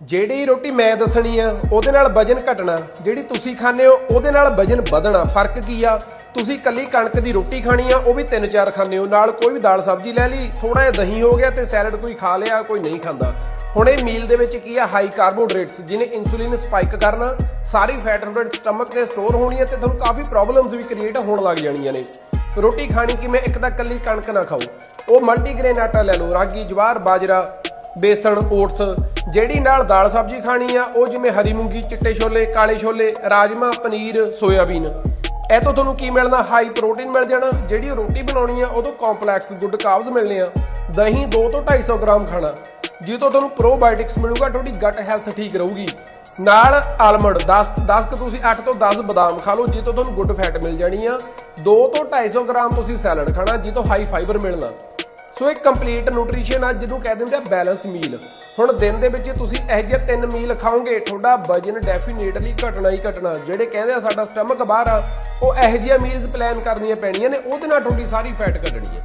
ਜਿਹੜੀ ਰੋਟੀ ਮੈਂ ਦੱਸਣੀ ਆ, ਉਹਦੇ ਨਾਲ ਵਜਨ ਘਟਣਾ। ਜਿਹੜੀ ਤੁਸੀਂ ਖਾਂਦੇ ਹੋ, ਉਹਦੇ ਨਾਲ ਵਜਨ ਵਧਣਾ। ਫ਼ਰਕ ਕੀ ਆ? ਤੁਸੀਂ ਕੱਲੀ ਕਣਕ ਦੀ ਰੋਟੀ ਖਾਣੀ ਆ, ਉਹ ਵੀ ਤਿੰਨ ਚਾਰ ਖਾਂਦੇ ਹੋ। ਨਾਲ ਕੋਈ ਵੀ ਦਾਲ ਸਬਜ਼ੀ ਲੈ ਲਈ ਥੋੜਾ ਜਿਹਾ ਦਹੀਂ ਹੋ ਗਿਆ ਤੇ ਸੈਲਡ ਕੋਈ ਖਾ ਲਿਆ, ਕੋਈ ਨਹੀਂ ਖਾਂਦਾ। ਹੁਣ ਇਹ ਮੀਲ ਦੇ ਵਿੱਚ ਕੀ ਆ? ਹਾਈ ਕਾਰਬੋਹਾਈਡਰੇਟਸ ਜਿਹਨੇ ਇਨਸੂਲਿਨ ਸਪਾਈਕ ਕਰਨਾ, ਸਾਰੀ ਫੈਟ ਤੁਹਾਡੇ ਸਟਮਕ ਤੇ ਸਟੋਰ ਹੋਣੀ ਹੈ ਤੇ ਤੁਹਾਨੂੰ ਕਾਫੀ ਪ੍ਰੋਬਲਮਸ ਵੀ ਕ੍ਰੀਏਟ ਹੋਣ ਲੱਗ ਜਾਣੀਆਂ ਨੇ। ਰੋਟੀ ਖਾਣੀ ਕਿਵੇਂ ਇੱਕ ਤਾਂ ਕੱਲੀ ਕਣਕ ਨਾ ਖਾਓ ਉਹ ਮਲਟੀਗ੍ਰੇਨ ਆਟਾ ਲੈ ਲਓ, ਰਾਗੀ, ਜਵਾਰ, ਬਾਜਰਾ, ਬੇਸਣ, ਓਟਸ। ਜਿਹੜੀ ਨਾਲ ਦਾਲ ਸਬਜ਼ੀ ਖਾਣੀ ਆ, ਉਹ ਜਿਵੇਂ ਹਰੀ ਮੂੰਗੀ, ਚਿੱਟੇ ਛੋਲੇ, ਕਾਲੇ ਛੋਲੇ, ਰਾਜਮਾ, ਪਨੀਰ, ਸੋਇਆਬੀਨ। ਇਹ ਤੋਂ ਤੁਹਾਨੂੰ ਕੀ ਮਿਲਣਾ? ਹਾਈ ਪ੍ਰੋਟੀਨ ਮਿਲ ਜਾਣਾ। ਜਿਹੜੀ ਰੋਟੀ ਬਣਾਉਣੀ ਆ ਉਹ ਤੋਂ ਕੰਪਲੈਕਸ ਗੁੱਡ ਕਾਰਬਸ ਮਿਲਣੇ ਆ। ਦਹੀਂ 2 ਤੋਂ 250 ਗ੍ਰਾਮ ਖਾਣਾ। ਜਿਹਦੇ ਤੋਂ ਤੁਹਾਨੂੰ ਪ੍ਰੋਬਾਇਓਟਿਕਸ ਮਿਲੂਗਾ, ਤੁਹਾਡੀ ਗਟ ਹੈਲਥ ਠੀਕ ਰਹੂਗੀ। ਨਾਲ ਆਲਮੰਡ 10 10 ਕੁ ਤੁਸੀਂ 8 ਤੋਂ 10 ਬਦਾਮ ਖਾ ਲਓ ਜਿਹਦੇ ਤੋਂ ਤੁਹਾਨੂੰ ਗੁੱਡ ਫੈਟ ਮਿਲ ਜਾਣੀ ਆ। 2 ਤੋਂ 250 ਗ੍ਰਾਮ ਤੁਸੀਂ ਸੈਲਡ ਖਾਣਾ ਜਿਹਦੇ ਤੋਂ ਹਾਈ ਫਾਈਬਰ ਮਿਲਣਾ। ਸੋ ਇਹ ਕੰਪਲੀਟ ਨਿਊਟ੍ਰੀਸ਼ਨ ਆ, ਜਿਹਨੂੰ ਕਹਿ ਦਿੰਦੇ ਆ ਬੈਲੈਂਸ ਮੀਲ ਹੁਣ ਦਿਨ ਦੇ ਵਿੱਚ ਤੁਸੀਂ ਇਹੋ ਜਿਹੇ ਤਿੰਨ ਮੀਲ ਖਾਓਗੇ, ਤੁਹਾਡਾ ਵਜਨ ਡੈਫੀਨੇਟਲੀ ਘਟਣਾ ਹੀ ਘਟਣਾ। ਜਿਹੜੇ ਕਹਿੰਦੇ ਆ ਸਾਡਾ ਸਟਮਕ ਬਾਹਰ ਆ, ਉਹ ਇਹੋ ਜਿਹੀਆਂ ਮੀਲਸ ਪਲਾਨ ਕਰਨੀਆਂ ਪੈਣੀਆਂ ਨੇ, ਉਹਦੇ ਨਾਲ ਤੁਹਾਡੀ ਸਾਰੀ ਫੈਟ ਘਟਣੀ ਹੈ।